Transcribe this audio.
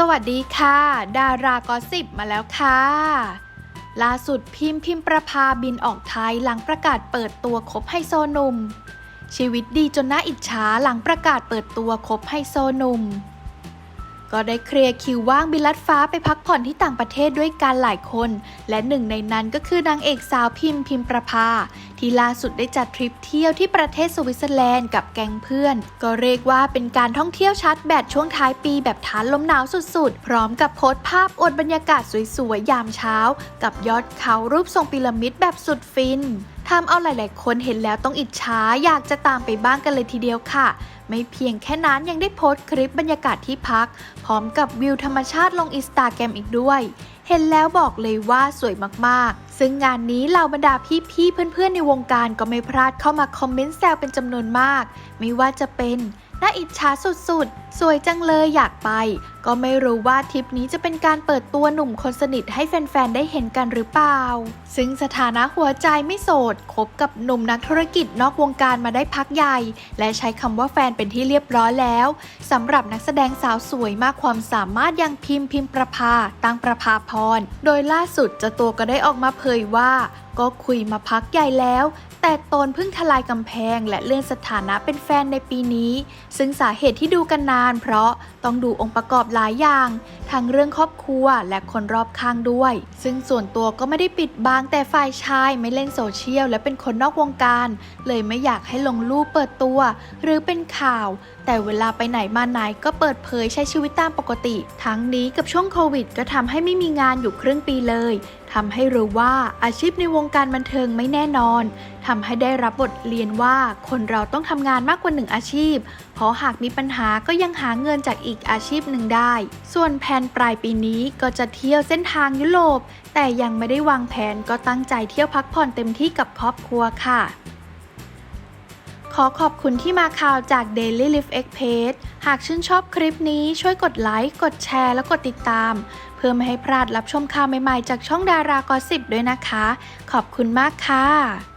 สวัสดีค่ะ ดารากอสิบมาแล้วค่ะ ล่าสุดพิมพ์พิมพ์ประพาบินออกไทยหลังประกาศเปิดตัวคบไฮโซหนุ่ม ชีวิตดีจนน่าอิจฉาหลังประกาศเปิดตัวคบไฮโซหนุ่ม ก็ได้เคลียร์คิวว่างบินลัดฟ้าไปพักผ่อนที่ต่างประเทศด้วยกันหลายคน และหนึ่งในนั้นก็คือนางเอกสาวพิมพ์พิมพ์ประภา ที่ล่าสุดได้จัดทริปเที่ยวที่ประเทศสวิตเซอร์แลนด์กับแก๊งเพื่อน ก็เรียกว่าเป็นการท่องเที่ยวชาร์จแบตช่วงท้ายปีแบบทานลมหนาวสุดๆ พร้อมกับโพสต์ภาพอวดบรรยากาศสวยๆยามเช้า กับยอดเขารูปทรงพีระมิดแบบสุดฟิน ทำเอาหลาย ๆ คนเห็นแล้วต้องอิจฉาอยากจะตามไปบ้างกันเลยทีเดียวค่ะ ไม่เพียงแค่นั้นยังได้โพสต์คลิปบรรยากาศที่พัก พร้อมกับวิวธรรมชาติลงอินสตาแกรมอีกด้วย เห็นแล้วบอกเลยว่าสวยมาก ๆ ซึ่งงานนี้เหล่าบรรดาพี่ ๆ เพื่อน ๆ ในวงการก็ไม่พลาดเข้ามาคอมเมนต์แซวเป็นจำนวนมาก ไม่ว่าจะเป็น น่าอิจฉาสุดๆ สวยจังเลยอยากไป ก็ไม่รู้ว่าทริปนี้จะเป็นการเปิดตัวหนุ่มคนสนิทให้แฟนๆ ได้เห็นกันหรือเปล่า ซึ่งสถานะหัวใจไม่โสด คบกับหนุ่มนักธุรกิจนอกวงการมาได้พักใหญ่ และใช้คำว่าแฟนเป็นที่เรียบร้อยแล้วสำหรับนักแสดงสาวสวยมากความสามารถอย่างพิมพ์พิมพ์ประภา ตั้งประภาพร โดยล่าสุดเจ้าตัวก็ได้ออกมาเผยว่า ก็คุยมาพักใหญ่แล้ว แต่ตนเพิ่งทลายกำแพงและเลื่อนสถานะเป็นแฟนในปีนี้ ซึ่งสาเหตุที่ดูกันนาน เพราะต้องดูองค์ประกอบหลายอย่าง ทั้งเรื่องครอบครัวและคนรอบข้างด้วย ซึ่งส่วนตัวก็ไม่ได้ปิดบังแต่ฝ่ายชายไม่เล่นโซเชียลและเป็นคนนอกวงการ เลยไม่อยากให้ลงรูปเปิดตัว หรือเป็นข่าว แต่เวลาไปไหนมาไหนก็เปิดเผยใช้ชีวิตตามปกติ ทั้งนี้กับช่วงโควิด ก็ทำให้ไม่มีงานอยู่ครึ่งปีเลยทำให้รู้ว่าอาชีพในวงการบันเทิงไม่แน่นอนทำให้ได้รับบทเรียนว่าคนเราต้องทำงานมากกว่าหนึ่งอาชีพ เพราะหากมีปัญหาก็ยังหาเงินจากอีกอาชีพหนึ่งได้ ส่วนแผนปลายปีนี้ก็จะเที่ยวเส้นทางยุโรป แต่ยังไม่ได้วางแผนก็ตั้งใจเที่ยวพักผ่อนเต็มที่กับครอบครัวค่ะ ขอขอบคุณที่มาข่าวจาก Daily Life X Page หากชื่นชอบคลิปนี้ช่วยกดไลค์ กดแชร์ และกดติดตาม เพื่อไม่ให้พลาดรับชมข่าวใหม่ๆ จากช่องดารากอสิบด้วยนะคะ ขอบคุณมากค่ะ